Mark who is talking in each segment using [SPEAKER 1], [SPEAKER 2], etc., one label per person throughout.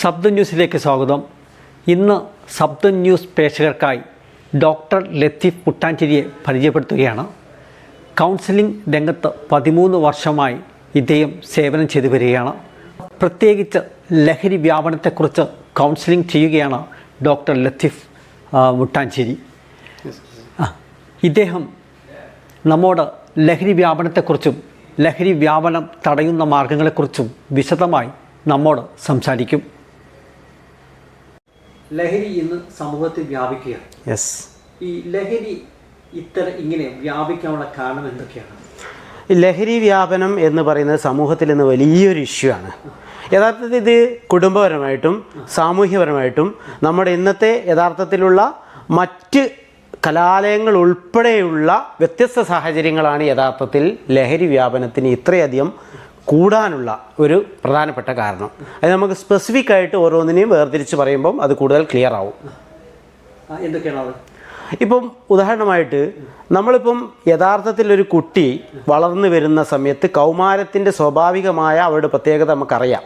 [SPEAKER 1] ശബ്ദ ന്യൂസിലേക്ക് സ്വാഗതം. ഇന്ന് ശബ്ദ ന്യൂസ് പ്രേക്ഷകർക്കായി ഡോക്ടർ ലത്തീഫ് പുട്ടാഞ്ചേരിയെ പരിചയപ്പെടുത്തുകയാണ്. കൗൺസിലിംഗ് രംഗത്ത് പതിമൂന്ന് വർഷമായി ഇദ്ദേഹം സേവനം ചെയ്തു വരികയാണ്. പ്രത്യേകിച്ച് ലഹരി വ്യാപനത്തെക്കുറിച്ച് കൗൺസിലിംഗ് ചെയ്യുകയാണ് ഡോക്ടർ ലത്തീഫ് മുട്ടാഞ്ചേരി ഇദ്ദേഹം നമ്മോട് ലഹരി വ്യാപനത്തെക്കുറിച്ചും ലഹരി വ്യാപനം തടയുന്ന മാർഗങ്ങളെക്കുറിച്ചും വിശദമായി നമ്മോട് സംസാരിക്കും. ലഹരി ഇന്ന് സമൂഹത്തിൽ വ്യാപിക്കുകയാണ്
[SPEAKER 2] യെസ്
[SPEAKER 1] ഈ ലഹരി ഇത്തരം ഇങ്ങനെ വ്യാപിക്കാനുള്ള കാരണം എന്തൊക്കെയാണ്?
[SPEAKER 2] ലഹരി വ്യാപനം എന്ന് പറയുന്നത് സമൂഹത്തിൽ ഇന്ന് വലിയൊരു ഇഷ്യൂ ആണ്. യഥാർത്ഥത്തിൽ ഇത് കുടുംബപരമായിട്ടും സാമൂഹ്യപരമായിട്ടും നമ്മുടെ ഇന്നത്തെ യഥാർത്ഥത്തിലുള്ള മറ്റ് കലാലയങ്ങൾ ഉൾപ്പെടെയുള്ള വ്യത്യസ്ത സാഹചര്യങ്ങളാണ് യഥാർത്ഥത്തിൽ ലഹരി വ്യാപനത്തിന് ഇത്രയധികം കൂടാനുള്ള ഒരു പ്രധാനപ്പെട്ട കാരണം. അത് നമുക്ക് സ്പെസിഫിക് ആയിട്ട് ഓരോന്നിനെയും വേർതിരിച്ച് പറയുമ്പം അത് കൂടുതൽ ക്ലിയർ ആവും.
[SPEAKER 1] എന്തൊക്കെയാണ്
[SPEAKER 2] ഇപ്പം ഉദാഹരണമായിട്ട് നമ്മളിപ്പം യഥാർത്ഥത്തിൽ ഒരു കുട്ടി വളർന്നു വരുന്ന സമയത്ത് കൗമാരത്തിന്റെ സ്വാഭാവികമായ അവരുടെ പ്രത്യേകത നമുക്കറിയാം.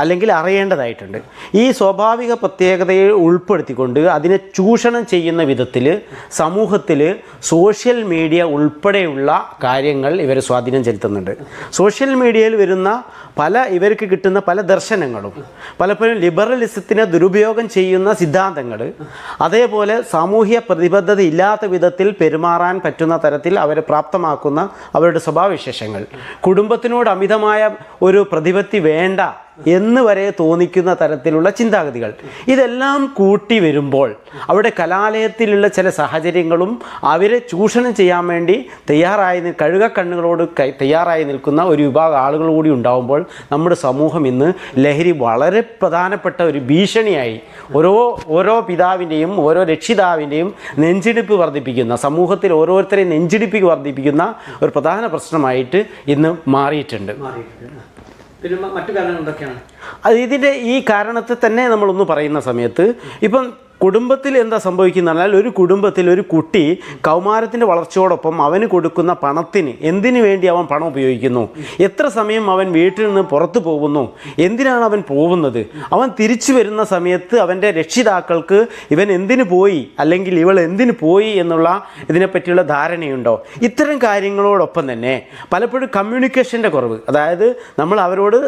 [SPEAKER 2] അല്ലെങ്കിൽ അറിയേണ്ടതായിട്ടുണ്ട്. ഈ സ്വാഭാവിക പ്രത്യേകതയെ ഉൾപ്പെടുത്തിക്കൊണ്ട് അതിനെ ചൂഷണം ചെയ്യുന്ന വിധത്തിൽ സമൂഹത്തിൽ സോഷ്യൽ മീഡിയ ഉൾപ്പെടെയുള്ള കാര്യങ്ങൾ ഇവർ സ്വാധീനം ചെലുത്തുന്നുണ്ട്. സോഷ്യൽ മീഡിയയിൽ വരുന്ന പല ഇവർക്ക് കിട്ടുന്ന പല ദർശനങ്ങളും പലപ്പോഴും ലിബറലിസത്തിനെ ദുരുപയോഗം ചെയ്യുന്ന സിദ്ധാന്തങ്ങൾ അതേപോലെ സാമൂഹ്യ പ്രതിബദ്ധത ഇല്ലാത്ത വിധത്തിൽ പെരുമാറാൻ പറ്റുന്ന തരത്തിൽ അവരെ പ്രാപ്തമാക്കുന്ന അവരുടെ സ്വഭാവവിശേഷങ്ങൾ. കുടുംബത്തിനോട് അമിതമായ ഒരു പ്രതിപത്തി വേണ്ട എന്ന് വരെ തോന്നിക്കുന്ന തരത്തിലുള്ള ചിന്താഗതികൾ ഇതെല്ലാം കൂട്ടി വരുമ്പോൾ അവിടെ കലാലയത്തിലുള്ള ചില സാഹചര്യങ്ങളും അവരെ ചൂഷണം ചെയ്യാൻ വേണ്ടി തയ്യാറായി കഴുകക്കണ്ണുകളോട് തയ്യാറായി നിൽക്കുന്ന ഒരു വിഭാഗം ആളുകൾ കൂടി ഉണ്ടാകുമ്പോൾ നമ്മുടെ സമൂഹം ഇന്ന് ലഹരി വളരെ പ്രധാനപ്പെട്ട ഒരു ഭീഷണിയായി ഓരോ ഓരോ പിതാവിന്റെയും ഓരോ രക്ഷിതാവിന്റെയും നെഞ്ചിടിപ്പ് വർദ്ധിപ്പിക്കുന്ന സമൂഹത്തിൽ ഓരോരുത്തരെയും നെഞ്ചിടിപ്പ് വർദ്ധിപ്പിക്കുന്ന ഒരു പ്രധാന പ്രശ്നമായിട്ട് ഇന്ന് മാറിയിട്ടുണ്ട്
[SPEAKER 1] മാറിയിട്ടുണ്ട്. പിന്നെ മറ്റു കാരണങ്ങൾ എന്തൊക്കെയാണ്
[SPEAKER 2] അത് ഇതിന്റെ ഈ കാരണത്തെ തന്നെ നമ്മളൊന്ന് പറയുന്ന സമയത്ത് ഇപ്പം കുടുംബത്തിൽ എന്താ സംഭവിക്കുന്ന പറഞ്ഞാൽ ഒരു കുടുംബത്തിൽ ഒരു കുട്ടി കൗമാരത്തിന്റെ വളർച്ചയോടൊപ്പം അവന് കൊടുക്കുന്ന പണത്തിന് എന്തിനു വേണ്ടി അവൻ പണം ഉപയോഗിക്കുന്നു? എത്ര സമയം അവൻ വീട്ടിൽ നിന്ന് പുറത്തു പോകുന്നു? എന്തിനാണ് അവൻ പോകുന്നത്? അവൻ തിരിച്ചു വരുന്ന സമയത്ത് അവന്റെ രക്ഷിതാക്കൾക്ക് ഇവൻ എന്തിനു പോയി? അല്ലെങ്കിൽ ഇവൾ എന്തിനു പോയി എന്നുള്ള ഇതിനെപ്പറ്റിയുള്ള ധാരണയുണ്ടോ? ഇത്തരം കാര്യങ്ങളോടൊപ്പം തന്നെ പലപ്പോഴും കമ്മ്യൂണിക്കേഷന്റെ കുറവ്. അതായത് നമ്മൾ അവരോട്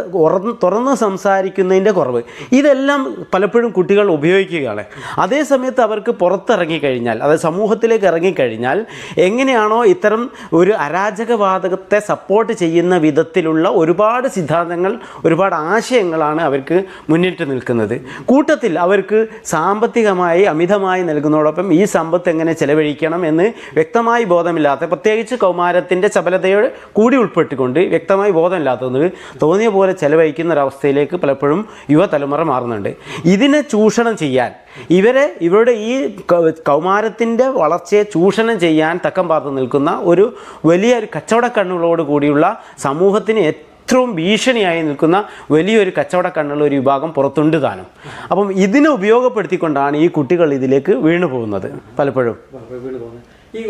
[SPEAKER 2] തുറന്ന് സംസാരിക്കുന്നതിന്റെ കുറവ്. ഇതെല്ലാം പലപ്പോഴും കുട്ടികൾ ഉപയോഗിക്കുകയാണ്. അതേ സമയത്ത് അവർക്ക് പുറത്തിറങ്ങിക്കഴിഞ്ഞാൽ അതായത് സമൂഹത്തിലേക്ക് ഇറങ്ങിക്കഴിഞ്ഞാൽ എങ്ങനെയാണോ ഇത്തരം ഒരു അരാജകവാദത്തെ സപ്പോർട്ട് ചെയ്യുന്ന വിധത്തിലുള്ള ഒരുപാട് സിദ്ധാന്തങ്ങൾ ഒരുപാട് ആശയങ്ങളാണ് അവർക്ക് മുന്നിട്ട് നിൽക്കുന്നത്. കൂട്ടത്തിൽ അവർക്ക് സാമ്പത്തികമായി അമിതമായി നൽകുന്നതോടൊപ്പം ഈ സമ്പത്ത് എങ്ങനെ ചെലവഴിക്കണം എന്ന് വ്യക്തമായി ബോധമില്ലാത്ത പ്രത്യേകിച്ച് കൗമാരത്തിന്റെ ചപലതയോട് കൂടി ഉൾപ്പെട്ടുകൊണ്ട് വ്യക്തമായി ബോധമില്ലാത്തത് തോന്നിയ പോലെ ചെലവഴിക്കുന്ന ഒരവസ്ഥയിലേക്ക് പലപ്പോഴും യുവതലമുറ മാറുന്നുണ്ട്. ഇതിനെ ചൂഷണം ചെയ്യാൻ ഇവരെ ഇവരുടെ ഈ കൗമാരത്തിന്റെ വളർച്ചയെ ചൂഷണം ചെയ്യാൻ തക്കം പാർത്ത് നിൽക്കുന്ന ഒരു വലിയ ഒരു കച്ചവട കണ്ണുകളോട് കൂടിയുള്ള സമൂഹത്തിന് ഏറ്റവും ഭീഷണിയായി നിൽക്കുന്ന വലിയൊരു കച്ചവട കണ്ണുള്ള ഒരു വിഭാഗം പുറത്തുണ്ട് താനും. അപ്പം ഇതിനെ ഉപയോഗപ്പെടുത്തിക്കൊണ്ടാണ് ഈ കുട്ടികൾ ഇതിലേക്ക് വീണുപോകുന്നത് പലപ്പോഴും.
[SPEAKER 1] ഈ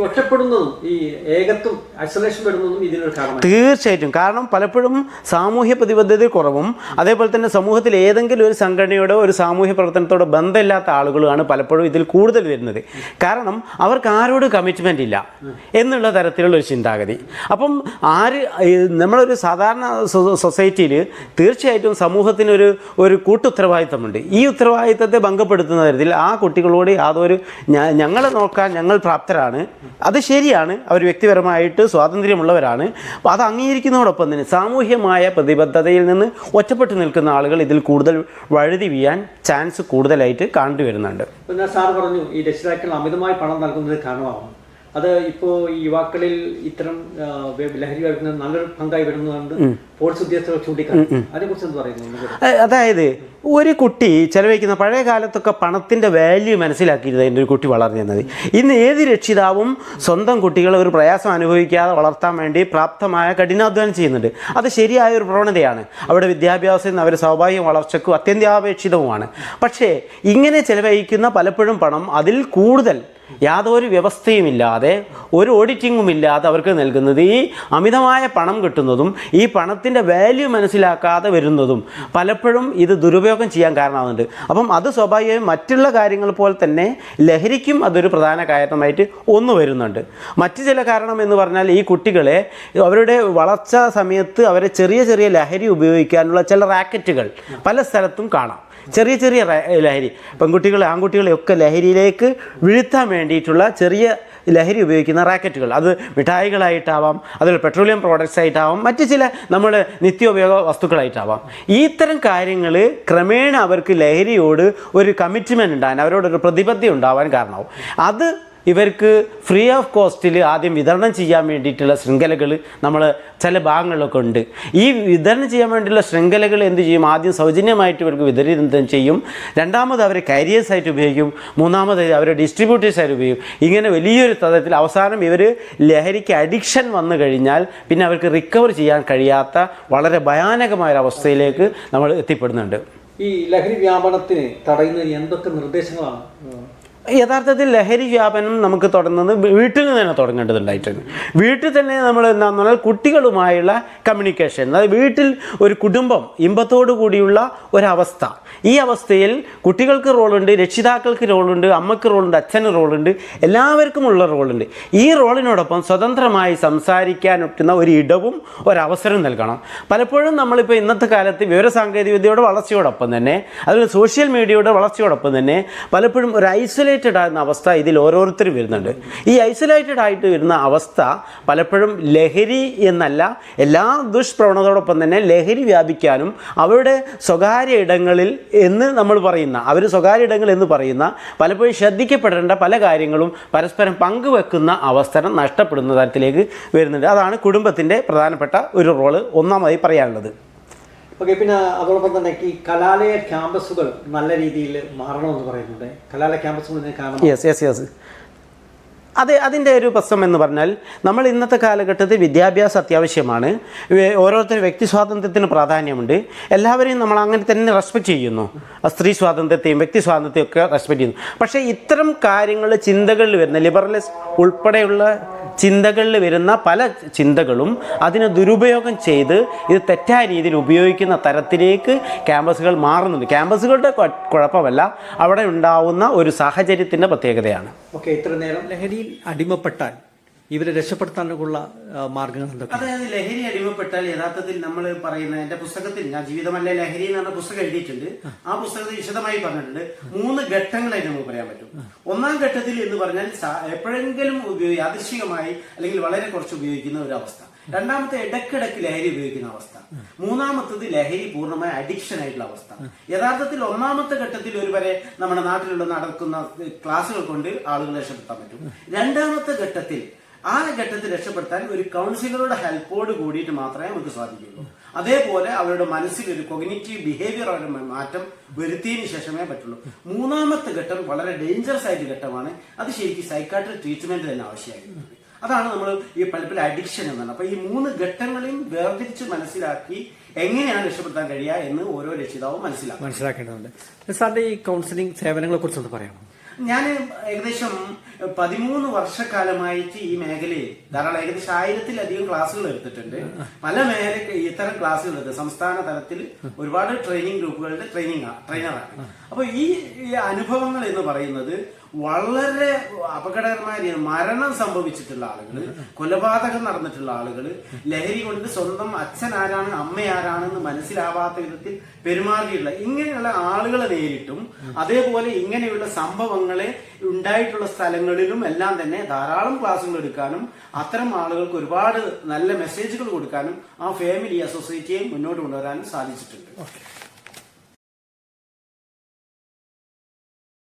[SPEAKER 1] ഇതിനൊരു
[SPEAKER 2] തീർച്ചയായിട്ടും. കാരണം പലപ്പോഴും സാമൂഹ്യ പ്രതിബദ്ധത കുറവും അതേപോലെ തന്നെ സമൂഹത്തിൽ ഏതെങ്കിലും ഒരു സംഘടനയോടോ ഒരു സാമൂഹ്യ പ്രവർത്തനത്തോടോ ബന്ധമില്ലാത്ത ആളുകളാണ് പലപ്പോഴും ഇതിൽ കൂടുതൽ വരുന്നത്. കാരണം അവർക്ക് ആരോട് കമ്മിറ്റ്മെന്റ് ഇല്ല എന്നുള്ള തരത്തിലുള്ള ഒരു ചിന്താഗതി. അപ്പം ആര് നമ്മളൊരു സാധാരണ സൊസൈറ്റിയിൽ തീർച്ചയായിട്ടും സമൂഹത്തിനൊരു ഒരു കൂട്ടുത്തരവാദിത്തമുണ്ട്. ഈ ഉത്തരവാദിത്തത്തെ ഭംഗപ്പെടുത്തുന്ന തരത്തിൽ ആ കുട്ടികളോട് യാതൊരു ഞങ്ങളെ നോക്കാൻ ഞങ്ങൾ പ്രാപ്തരാണ്. അത് ശരിയാണ്. അവർ വ്യക്തിപരമായിട്ട് സ്വാതന്ത്ര്യമുള്ളവരാണ്. അപ്പോൾ അത് അംഗീകരിക്കുന്നതോടൊപ്പം തന്നെ സാമൂഹ്യമായ പ്രതിബദ്ധതയിൽ നിന്ന് ഒറ്റപ്പെട്ടു നിൽക്കുന്ന ആളുകൾ ഇതിൽ കൂടുതൽ വഴുതി വീഴാൻ ചാൻസ് കൂടുതലായിട്ട് കണ്ടുവരുന്നുണ്ട്
[SPEAKER 1] സാർ പറഞ്ഞു ഈ രക്ഷിതാക്കൾ അമിതമായി പണം നൽകുന്നത് കാരണമാകും അത് ഇപ്പോ ഈ യുവാക്കളിൽ ഇത്തരം ലഹരി വരുന്ന നല്ലൊരു പങ്കായി വരുന്നതുകൊണ്ട് പോലീസ് ഉദ്യോഗസ്ഥർ ചൂണ്ടിക്കാണിക്കും അതിനെക്കുറിച്ച് എന്ത് പറയുന്നു
[SPEAKER 2] അതായത് ഒരു കുട്ടി ചെലവഴിക്കുന്ന പഴയ കാലത്തൊക്കെ പണത്തിന്റെ വാല്യൂ മനസ്സിലാക്കിയിരുന്നത് ഒരു കുട്ടി വളർന്നു വന്നത് ഇന്ന് ഏത് രക്ഷിതാവും സ്വന്തം കുട്ടികളെ ഒരു പ്രയാസം അനുഭവിക്കാതെ വളർത്താൻ വേണ്ടി പ്രാപ്തമായ കഠിനാധ്വാനം ചെയ്യുന്നുണ്ട്. അത് ശരിയായ ഒരു പ്രവണതയാണ്. അവരുടെ വിദ്യാഭ്യാസം അവരുടെ സ്വാഭാവിക വളർച്ചയ്ക്കും അത്യന്താപേക്ഷിതവുമാണ്. പക്ഷേ ഇങ്ങനെ ചെലവഴിക്കുന്ന പലപ്പോഴും പണം അതിൽ കൂടുതൽ യാതൊരു വ്യവസ്ഥയുമില്ലാതെ ഒരു ഓഡിറ്റിങ്ങും ഇല്ലാതെ അവർക്ക് നൽകുന്നത് ഈ അമിതമായ പണം കിട്ടുന്നതും ഈ പണത്തിന്റെ വാല്യൂ മനസ്സിലാക്കാതെ വരുന്നതും പലപ്പോഴും ഇത് ദുരുപയോഗം ചെയ്യാൻ കാരണമാകുന്നുണ്ട് അപ്പം അത് സ്വാഭാവികമായും മറ്റുള്ള കാര്യങ്ങൾ പോലെ തന്നെ ലഹരിക്കും അതൊരു പ്രധാന കാരണമായിട്ട് ഒന്ന് വരുന്നുണ്ട്. മറ്റു ചില കാരണം എന്ന് പറഞ്ഞാൽ ഈ കുട്ടികളെ അവരുടെ വളർച്ച സമയത്ത് അവരെ ചെറിയ ചെറിയ ലഹരി ഉപയോഗിക്കാനുള്ള ചില റാക്കറ്റുകൾ പല സ്ഥലത്തും കാണാം. ചെറിയ ചെറിയ ലഹരി പെൺകുട്ടികളെ ആൺകുട്ടികളെയൊക്കെ ലഹരിയിലേക്ക് വീഴ്ത്താൻ വേണ്ടിയിട്ടുള്ള ചെറിയ ലഹരി ഉപയോഗിക്കുന്ന റാക്കറ്റുകൾ. അത് മിഠായികളായിട്ടാവാം അതിൽ പെട്രോളിയം പ്രോഡക്ട്സ് ആയിട്ടാവാം മറ്റ് ചില നമ്മൾ നിത്യോപയോഗ വസ്തുക്കളായിട്ടാവാം. ഇത്തരം കാര്യങ്ങൾ ക്രമേണ അവർക്ക് ലഹരിയോട് ഒരു കമ്മിറ്റ്മെന്റ് ഉണ്ടാകാൻ അവരോടൊരു പ്രതിബദ്ധി ഉണ്ടാവാൻ കാരണമാവും. അത് ഇവർക്ക് ഫ്രീ ഓഫ് കോസ്റ്റിൽ ആദ്യം വിതരണം ചെയ്യാൻ വേണ്ടിയിട്ടുള്ള ശൃംഖലകൾ നമ്മൾ ചില ഭാഗങ്ങളിലൊക്കെ ഉണ്ട്. ഈ വിതരണം ചെയ്യാൻ വേണ്ടിയുള്ള ശൃംഖലകൾ എന്ത് ചെയ്യും? ആദ്യം സൗജന്യമായിട്ട് ഇവർക്ക് വിതരണം ചെയ്യും. രണ്ടാമത് അവരെ കാരിയേഴ്സായിട്ട് ഉപയോഗിക്കും. മൂന്നാമത് അവരെ ഡിസ്ട്രിബ്യൂട്ടേഴ്സായിട്ട് ഉപയോഗിക്കും. ഇങ്ങനെ വലിയൊരു തരത്തിൽ അവസാനം ഇവർ ലഹരിക്ക് അഡിക്ഷൻ വന്നു കഴിഞ്ഞാൽ പിന്നെ അവർക്ക് റിക്കവർ ചെയ്യാൻ കഴിയാത്ത വളരെ ഭയാനകമായ ഒരു അവസ്ഥയിലേക്ക് നമ്മൾ എത്തിപ്പെടുന്നുണ്ട്.
[SPEAKER 1] ഈ ലഹരി വ്യാപനത്തിന് തടയുന്നതിന് എന്തൊക്കെ നിർദ്ദേശങ്ങളാണ്?
[SPEAKER 2] യഥാർത്ഥത്തിൽ ലഹരി വ്യാപനം നമുക്ക് തുടങ്ങുന്നത് വീട്ടിൽ നിന്ന് തന്നെ തുടങ്ങേണ്ടതുണ്ടായിട്ടുണ്ട്. വീട്ടിൽ തന്നെ നമ്മൾ എന്താണെന്ന് പറഞ്ഞാൽ കുട്ടികളുമായുള്ള കമ്മ്യൂണിക്കേഷൻ അതായത് വീട്ടിൽ ഒരു കുടുംബം ഇമ്പത്തോടു കൂടിയുള്ള ഒരവസ്ഥ. ഈ അവസ്ഥയിൽ കുട്ടികൾക്ക് റോളുണ്ട് രക്ഷിതാക്കൾക്ക് റോളുണ്ട് അമ്മയ്ക്ക് റോളുണ്ട് അച്ഛന് റോളുണ്ട് എല്ലാവർക്കും ഉള്ള റോളുണ്ട്. ഈ റോളിനോടൊപ്പം സ്വതന്ത്രമായി സംസാരിക്കാൻ പറ്റുന്ന ഒരു ഇടവും ഒരവസരം നൽകണം. പലപ്പോഴും നമ്മളിപ്പോൾ ഇന്നത്തെ കാലത്ത് വിവരസാങ്കേതികവിദ്യയുടെ വളർച്ചയോടൊപ്പം തന്നെ അതുപോലെ സോഷ്യൽ മീഡിയയുടെ വളർച്ചയോടൊപ്പം തന്നെ പലപ്പോഴും ഒരു ഐസൊലേറ്റഡ് ആകുന്ന അവസ്ഥ ഇതിൽ ഓരോരുത്തരും വരുന്നുണ്ട്. ഈ ഐസൊലേറ്റഡ് ആയിട്ട് വരുന്ന അവസ്ഥ പലപ്പോഴും ലഹരി എന്നല്ല എല്ലാ ദുഷ്പ്രവണതയോടൊപ്പം തന്നെ ലഹരി വ്യാപിക്കാനും അവരുടെ സ്വകാര്യ ഇടങ്ങളിൽ എന്ന് നമ്മൾ പറയുന്ന അവർ സ്വകാര്യ ഇടങ്ങൾ എന്ന് പറയുന്ന പലപ്പോഴും ശ്രദ്ധിക്കപ്പെടേണ്ട പല കാര്യങ്ങളും പരസ്പരം പങ്കുവെക്കുന്ന അവസരം നഷ്ടപ്പെടുന്ന തരത്തിലേക്ക് വരുന്നുണ്ട്. അതാണ് കുടുംബത്തിന്റെ പ്രധാനപ്പെട്ട ഒരു റോൾ ഒന്നാമതായി പറയാനുള്ളത്.
[SPEAKER 1] ഓക്കെ പിന്നെ അതോടൊപ്പം തന്നെ ഈ കലാലയ ക്യാമ്പസുകൾ നല്ല രീതിയിൽ മാറണമെന്ന് പറയുന്നുണ്ട്. കലാലയ ക്യാമ്പസുകൾ
[SPEAKER 2] യെസ് യെസ് യെസ് അതെ അതിന്റെ ഒരു പ്രശ്നം എന്ന് പറഞ്ഞാൽ നമ്മൾ ഇന്നത്തെ കാലഘട്ടത്തിൽ വിദ്യാഭ്യാസം അത്യാവശ്യമാണ്. ഓരോരുത്തരും വ്യക്തി സ്വാതന്ത്ര്യത്തിന് പ്രാധാന്യമുണ്ട്. എല്ലാവരെയും നമ്മൾ അങ്ങനെ തന്നെ റെസ്പെക്റ്റ് ചെയ്യുന്നു. സ്ത്രീ സ്വാതന്ത്ര്യത്തെയും വ്യക്തി സ്വാതന്ത്ര്യത്തെയും ഒക്കെ റെസ്പെക്റ്റ് ചെയ്യുന്നു. പക്ഷേ ഇത്തരം കാര്യങ്ങൾ ചിന്തകളിൽ വരുന്ന ലിബറലിസ് ഉൾപ്പെടെയുള്ള ചിന്തകളിൽ വരുന്ന പല ചിന്തകളും അതിനെ ദുരുപയോഗം ചെയ്ത് ഇത് തെറ്റായ രീതിയിൽ ഉപയോഗിക്കുന്ന തരത്തിലേക്ക് ക്യാമ്പസുകൾ മാറുന്നുണ്ട്. ക്യാമ്പസുകളുടെ കുഴപ്പമല്ല. അവിടെ ഉണ്ടാവുന്ന ഒരു സാഹചര്യത്തിന്റെ പ്രത്യേകതയാണ്.
[SPEAKER 1] ഓക്കെ ഇത്ര നേരം ലഹരിയിൽ അടിമപ്പെട്ടാൽ ഇവരെ രക്ഷപ്പെടുത്താനുള്ള മാർഗങ്ങൾ എന്തൊക്കെ
[SPEAKER 2] അതായത് ലഹരി അടിമപ്പെട്ടാൽ യഥാർത്ഥത്തിൽ നമ്മൾ പറയുന്ന എന്റെ പുസ്തകത്തിൽ ഞാൻ ജീവിതമല്ല ലഹരി എന്ന് പറഞ്ഞ പുസ്തകം എഴുതിയിട്ടുണ്ട്. ആ. പുസ്തകത്തിൽ വിശദമായി പറഞ്ഞിട്ടുണ്ട്. മൂന്ന് ഘട്ടങ്ങളായിട്ട് നമുക്ക് പറയാൻ പറ്റും. ഒന്നാം ഘട്ടത്തിൽ എന്ന് പറഞ്ഞാൽ എപ്പോഴെങ്കിലും ഉപയോഗി യാദൃശികമായി അല്ലെങ്കിൽ വളരെ കുറച്ച് ഉപയോഗിക്കുന്ന ഒരു അവസ്ഥ. രണ്ടാമത്തെ ഇടക്കിടക്ക് ലഹരി ഉപയോഗിക്കുന്ന അവസ്ഥ. മൂന്നാമത്തത് ലഹരി പൂർണമായ അഡിക്ഷൻ ആയിട്ടുള്ള അവസ്ഥ. യഥാർത്ഥത്തിൽ ഒന്നാമത്തെ ഘട്ടത്തിൽ ഒരു വരെ നമ്മുടെ നാട്ടിലുള്ള നടക്കുന്ന ക്ലാസ്സുകൾ കൊണ്ട് ആളുകളെ രക്ഷപ്പെടുത്താൻ പറ്റും. രണ്ടാമത്തെ ഘട്ടത്തിൽ ആ ഘട്ടത്തിൽ രക്ഷപ്പെടുത്താൻ ഒരു കൗൺസിലറുടെ ഹെൽപ്പോട് കൂടിയിട്ട് മാത്രമേ നമുക്ക് സാധിക്കുള്ളൂ അതേപോലെ അവരുടെ മനസ്സിൽ ഒരു കൊഗ്നേറ്റീവ് ബിഹേവിയർ അവരുടെ മാറ്റം വരുത്തിയതിന് ശേഷമേ പറ്റുള്ളൂ. മൂന്നാമത്തെ ഘട്ടം വളരെ ഡേഞ്ചറസ് ആയിട്ട് ഘട്ടമാണ്. അത് ശരിക്കും സൈക്കാട്രിക് ട്രീറ്റ്മെന്റ് തന്നെ ആവശ്യമായിരുന്നു അതാണ് നമ്മൾ ഈ പലപ്പോഴും അഡിക്ഷൻ എന്നാണ്. അപ്പൊ ഈ മൂന്ന് ഘട്ടങ്ങളെയും വേർതിരിച്ച് മനസ്സിലാക്കി എങ്ങനെയാണ് രക്ഷപ്പെടുത്താൻ കഴിയുക എന്ന് ഓരോ രക്ഷിതാവും മനസ്സിലാക്കും
[SPEAKER 1] മനസ്സിലാക്കേണ്ടതുണ്ട്. സാറിന്റെ ഈ കൗൺസിലിംഗ് സേവനങ്ങളെ കുറിച്ചൊന്ന് പറയാമോ?
[SPEAKER 2] ഞാൻ ഏകദേശം പതിമൂന്ന് വർഷക്കാലമായിട്ട് ഈ മേഖലയിൽ ധാരാളം ഏകദേശം ആയിരത്തിലധികം ക്ലാസ്സുകൾ എടുത്തിട്ടുണ്ട്. പല മേഖല ഇത്തരം ക്ലാസ്സുകൾ എടുത്ത് സംസ്ഥാന തലത്തിൽ ഒരുപാട് ട്രെയിനിങ് ഗ്രൂപ്പുകളുടെ ട്രെയിനിങ് ട്രെയിനറാണ്. അപ്പൊ ഈ ഈ അനുഭവങ്ങൾ എന്ന് പറയുന്നത് വളരെ അപകടകരമായ രീതിയിൽ മരണം സംഭവിച്ചിട്ടുള്ള ആളുകൾ കൊലപാതകം നടന്നിട്ടുള്ള ആളുകൾ ലഹരി കൊണ്ട് സ്വന്തം അച്ഛൻ ആരാണ് അമ്മ ആരാണെന്ന് മനസ്സിലാവാത്ത വിധത്തിൽ പെരുമാറിയിട്ടുള്ള ഇങ്ങനെയുള്ള ആളുകളെ നേരിട്ടും അതേപോലെ ഇങ്ങനെയുള്ള സംഭവങ്ങളെ ഉണ്ടായിട്ടുള്ള സ്ഥലങ്ങളിലും എല്ലാം തന്നെ ധാരാളം ക്ലാസ്സുകൾ എടുക്കാനും അത്തരം ആളുകൾക്ക് ഒരുപാട് നല്ല മെസ്സേജുകൾ കൊടുക്കാനും ആ ഫാമിലി അസോസിയേറ്റിയെ മുന്നോട്ട് കൊണ്ടുവരാനും സാധിച്ചിട്ടുണ്ട്.